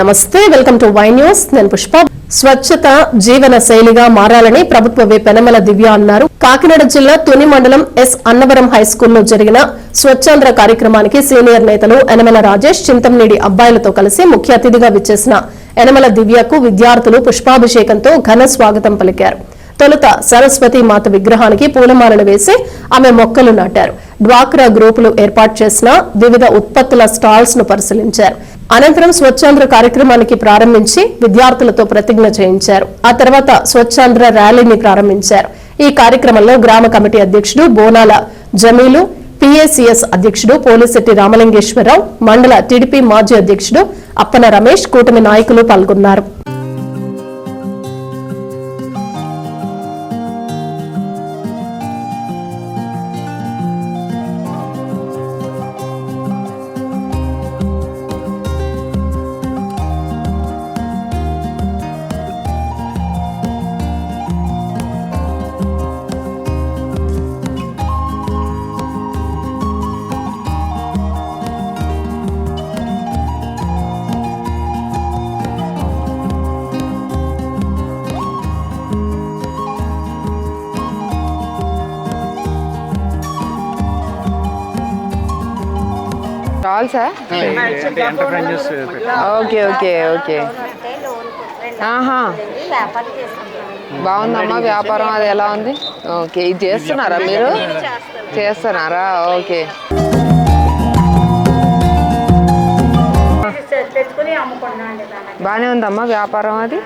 నమస్తే welcome to Y news. నేను పుష్ప. స్వచ్ఛత జీవన శైలిగా మారాలని ప్రభుత్వ విప్ పెనమల దివ్య అన్నారు. కాకినాడ జిల్లా తుని మండలం ఎస్ అన్నవరం హై స్కూల్లో జరిగిన స్వచ్ఛాంధ్ర కార్యక్రమానికి సీనియర్ నేతలు యనమల రాజేష్ చింతంనేడి అబ్బాయిలతో కలిసి ముఖ్య అతిథిగా విచ్చేసిన యనమల దివ్యకు విద్యార్థులు పుష్పాభిషేకంతో ఘన స్వాగతం పలికారు. తొలుత సరస్వతి మాత విగ్రహానికి పూలమాలలు వేసి ఆమె మొక్కలు నాటారు. డ్వాక్రా గ్రూపులు ఏర్పాటు చేసిన వివిధ ఉత్పత్తుల స్టాల్స్ను పరిశీలించారు. అనంతరం స్వచ్ఛాంధ్ర కార్యక్రమానికి ప్రారంభించి విద్యార్థులతో ప్రతిజ్ఞ చేయించారు. ఆ తర్వాత స్వచ్ఛాంధ్ర ర్యాలీని ప్రారంభించారు. ఈ కార్యక్రమంలో గ్రామ కమిటీ అధ్యక్షుడు బోనాల జమీలు పిఏసిఎస్ అధ్యక్షుడు పోలిశెట్టి రామలింగేశ్వరరావు మండల టీడీపీ మాజీ అధ్యక్షుడు అప్పన రమేష్ కూటమి నాయకులు పాల్గొన్నారు. Enterprises okay okay okay. ఆహా. బాగుందమ్మా వ్యాపారం అది ఎలా ఉంది? ఓకే ఇది చేస్తున్నారా మీరు? చేస్తున్నారా? ఓకే. బాగానే ఉందమ్మా వ్యాపారం అది?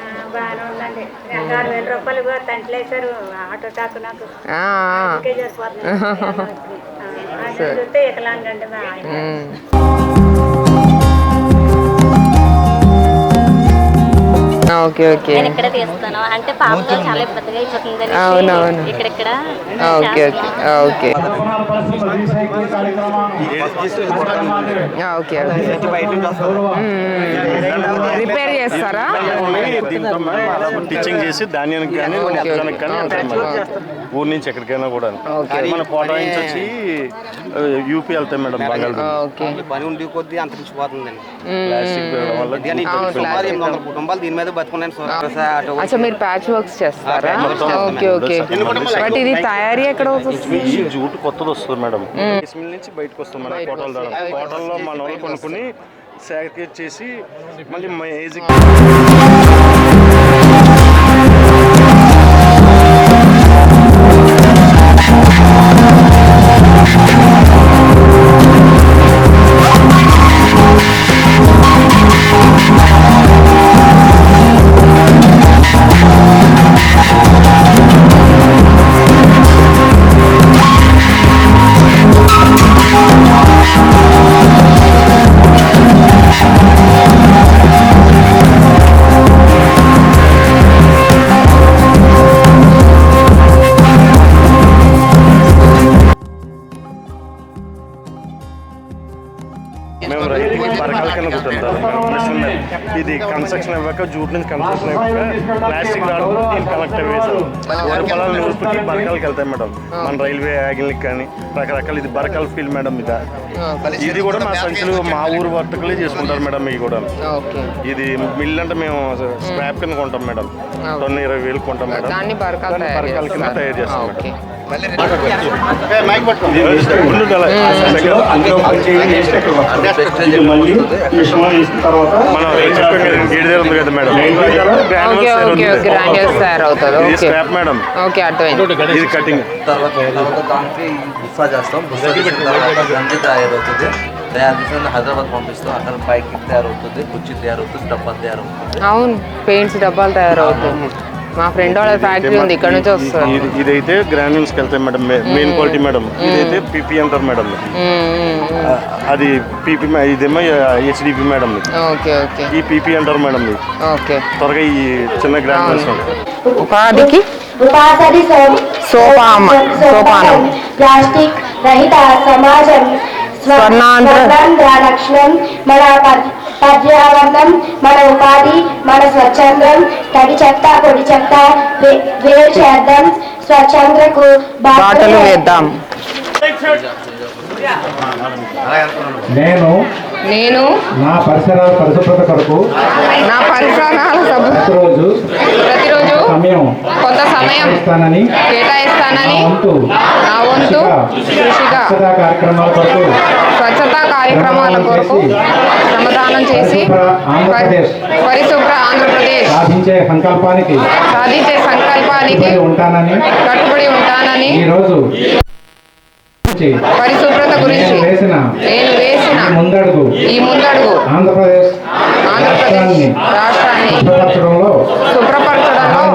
రెండు ఆరు వేల రూపాయలు కూడా తంట్లేశారు ఆటో టాకు నాకు ఆ, ఆ. ఇంకే చేసిపోతుంది చూస్తే ఇకలాంగండి మా ఆయన ఓకే ఓకే. నేను ఇక్కడ తీస్తాను. అంటే పాపతో చాలా ఇబ్బందిగా అయిపోతుంది అవునవును. ఇక్కడిక్కడ okay okay okay. Okay repair చేస్తారా? టీచింగ్ చేసి ధాన్యానికి కానీ. ఊరు నుంచి ఎక్కడికైనా కూడా మన కోట నుంచి వచ్చి యూపీ వెళ్తాం మేడం బంగాళ ఆ, ఓకే. పని ఉండి కొద్దీ అంతరించిపోతుందండి. ప్లాస్టిక్ వల్ల కుటుంబాలు దీని మీద బతుకున్నాను ఆటో అచ్చా మీరు ప్యాచ్ వర్క్స్ చేస్తారా? ఓకే ఓకే బట్ ఇది తయారీ ఎక్కడ అవుతుంది జూట్ కొత్తది వస్తుంది మేడం. మిల్ నుంచి బయటకు వస్తుంది కోటల ద్వారా కోటల్లో మన వాళ్ళు కొనుక్కుని సేకరేట్ చేసి మళ్ళీ మా ఏజ్ మేము రైతు బరకాల కింద కుట్టుంటారు. ఇది కన్స్ట్రక్షన్ అవ్వక జూట్ నుంచి కన్స్ట్రక్షన్ అవ్వక ప్లాస్టిక్ రావడం దీన్ని కనెక్ట్ అయ్యేసారు వరి పొలాల నూర్పుకి బరకాలకి వెళ్తాయి మేడం మన రైల్వే యాగిల్కి కానీ రకరకాల ఇది బరకాల ఫీల్ మేడం ఇది ఇది కూడా మా సంచులు మా ఊరు వర్తకులే చేసుకుంటారు మేడం ఇవి కూడా ఇది మిల్ అంటే మేము స్క్రాప్ కింద కొంటాం మేడం టన్ను ఇరవై వేలు కొంటాం మేడం బరకాలు కింద. తయారు చేస్తాం మేడం మేడం ఓకే అర్థమైంది ఇది కటింగ్ తర్వాత దానికి చేస్తాం చేసిన తర్వాత గంజి తయారవుతుంది తయారు చేసిన హైదరాబాద్ పంపిస్తాం అక్కడ పైకి తయారవుతుంది కుర్చీ తయారవుతుంది డబ్బా తయారవుతుంది అవును పెయింట్స్ డబ్బాలు తయారవుతుంది మా ఫ్రెండ్ వాళ్ళ ఫ్యాక్టరీ ఉంది ఇక్కడ నుంచి వస్తుంది. ఇది- ఇదైతే గ్రాన్యూల్స్ వెళ్తాయి మేడం మెయిన్ క్వాలిటీ మేడం. ఇదైతే పీపీ అంటారు మేడం. అది పీపీ ఇదేమో హెచ్డిపి మేడం. Okay okay. ఈ పీపీ అంటారు మేడం ఓకే. త్వరగా ఈ చిన్న గ్రాన్యూల్స్ ఉపాధికి? ఉపాధి సోపామ సోపానం. ప్లాస్టిక్ రహిత సమాజం. లక్షణం మన పర్- పర్యావరణం మన ఉపాధి మన స్వచ్ఛందం తడి చెత్త పొడి చెత్త వేరు చేద్దాం స్వచ్ఛంద్రకు బాటలు వేద్దాం. నేను నేను నా పరిసరాల పరిశుభ్రత కొరకు నా పరిసరాల ప్రతిరోజు ప్రతిరోజు సమయం కొంత సమయం ఇస్తానని కేటాయిస్తానని నా వంతు. కృషిగా. స్వచ్ఛతా కార్యక్రమాల కొరకు. శ్రమదానం చేసి పరిశుభ్ర ఆంధ్రప్రదేశ్. సాధించే సంకల్పానికి సాధించే సంకల్పానికి ఉంటానని కట్టుబడి ఉంటానని ఈ రోజు పరిశుభ్రత గురించి నేను వేసిన నేను వేసిన ఈ ముందడుగు ఈ ముందడుగు ఆంధ్రప్రదేశ్ ఆంధ్రప్రదేశ్ రాష్ట్రాన్ని శుభ్రపరచడంలో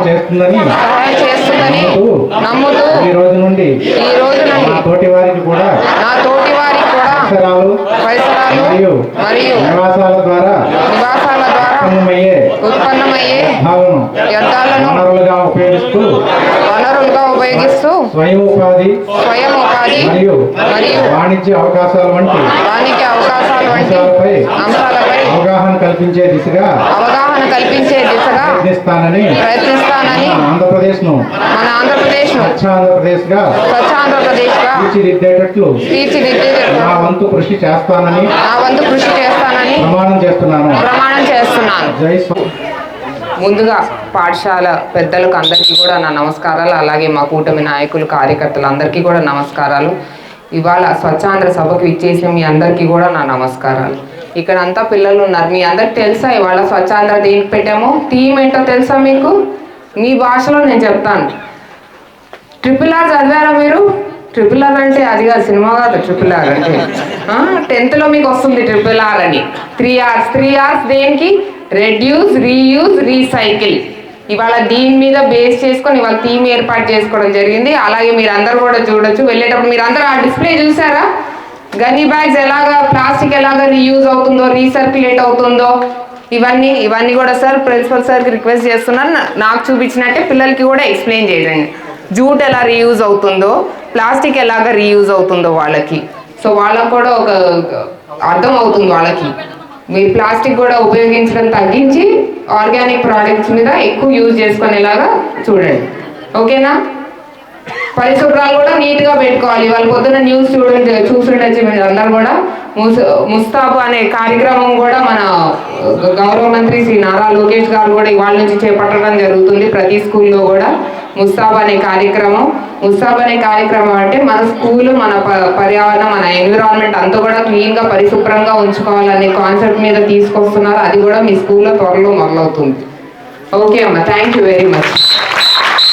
చేస్తుందని చేస్తుందని నమ్ముతూ ఈ రోజు నుండి ఈ రోజు నా నుండి తోటి వారికి కూడా నా తోటి వారికి కూడా పరిసరాలు పరిసరాలు మరియు మరియు నివాసాల ద్వారా నివాసాల ద్వారా ఉత్పన్నమయ్యే ఉత్పన్నమయ్యే భావన వ్యర్థాలను వనరులుగా ఉపయోగిస్తూ వనరులుగా ఉపయోగిస్తూ స్వయం ఉపాధి స్వయం ఉపాధి మరియు మరియు వాణిజ్య అవకాశాల వంటి వాణిజ్య అవకాశాలు వంటి అంశాలపై అంశాలపై అవగాహన కల్పించే దిశగా అవగాహన కల్పించే దిశగా ప్రయత్నిస్తానని ప్రయత్నిస్తానని ఆంధ్రప్రదేశ్ను మన ఆంధ్రప్రదేశ్ను స్వచ్ఛ ఆంధ్రప్రదేశ్గా స్వచ్ఛ ఆంధ్రప్రదేశ్గా తీర్చిదిద్దేటట్లు తీర్చిదిద్దే నా వంతు కృషి చేస్తానని నా వంతు కృషి చేస్తానని ప్రమాణం చేస్తున్నాను. ప్రమాణం చేస్తున్నాను. జై ముందుగా పాఠశాల పెద్దలకు అందరికీ కూడా నా నమస్కారాలు అలాగే మా కూటమి నాయకులు కార్యకర్తలు అందరికీ కూడా నమస్కారాలు. ఇవాళ స్వచ్ఛాంధ్ర సభకు ఇచ్చేసిన మీ అందరికీ కూడా నా నమస్కారాలు. ఇక్కడ అంతా పిల్లలు ఉన్నారు. మీ అందరికి తెలుసా ఇవాళ స్వచ్ఛాంధ్ర దేనికి పెట్టాము? థీమ్ ఏంటో తెలుసా మీకు? మీ భాషలో నేను చెప్తాను. ట్రిపుల్ ఆర్ చదివారా మీరు? ట్రిపుల్ ఆర్ అంటే అది కాదు సినిమా కాదు ట్రిపుల్ ఆర్ అంటే. టెన్త్లో మీకు వస్తుంది ట్రిపుల్ ఆర్ అని. త్రీ అవర్స్ త్రీ అవర్స్ దేనికి? Reduce reuse recycle. ఇవాళ దీని మీద బేస్ చేసుకొని ఇవాళ థీమ్ ఏర్పాటు చేసుకోవడం జరిగింది. అలాగే మీరు అందరు కూడా చూడొచ్చు. వెళ్ళేటప్పుడు మీరు అందరూ ఆ డిస్ప్లే చూసారా? గనీ బ్యాగ్స్ ఎలాగా ప్లాస్టిక్ ఎలాగా రీయూజ్ అవుతుందో రీసర్క్యులేట్ అవుతుందో ఇవన్నీ ఇవన్నీ కూడా సార్ ప్రిన్సిపల్ సార్కి రిక్వెస్ట్ చేస్తున్నాను. నాకు చూపించినట్టే పిల్లలకి కూడా ఎక్స్ప్లెయిన్ చేయండి. జూట్ ఎలా రీయూజ్ అవుతుందో ప్లాస్టిక్ ఎలాగ రీయూజ్ అవుతుందో వాళ్ళకి. సో వాళ్ళకు కూడా ఒక అర్థం అవుతుంది వాళ్ళకి. మీరు ప్లాస్టిక్ కూడా ఉపయోగించడం తగ్గించి ఆర్గానిక్ ప్రోడక్ట్స్ మీద ఎక్కువ యూజ్ చేసుకునేలాగా చూడండి. ఓకేనా? పరిశుభ్రాలు కూడా నీట్గా పెట్టుకోవాలి. వాళ్ళు పొద్దున్న న్యూస్ చూడండి చూస్తుండొచ్చు మీరు అందరు కూడా ముస్తాబు అనే కార్యక్రమం కూడా మన గౌరవ మంత్రి శ్రీ నారా లోకేష్ గారు కూడా ఇవాళ నుంచి చేపట్టడం జరుగుతుంది. ప్రతి స్కూల్లో కూడా ముస్తాబ్ అనే కార్యక్రమం. ముస్తాబ్ అనే కార్యక్రమం అంటే మన స్కూల్ మన ప- పర్యావరణం మన ఎన్విరాన్మెంట్ అంతా కూడా క్లీన్గా పరిశుభ్రంగా ఉంచుకోవాలనే కాన్సెప్ట్ మీద తీసుకొస్తున్నారు. అది కూడా మీ స్కూల్లో త్వరలో మొదలవుతుంది ఓకే అమ్మా. Thank you very much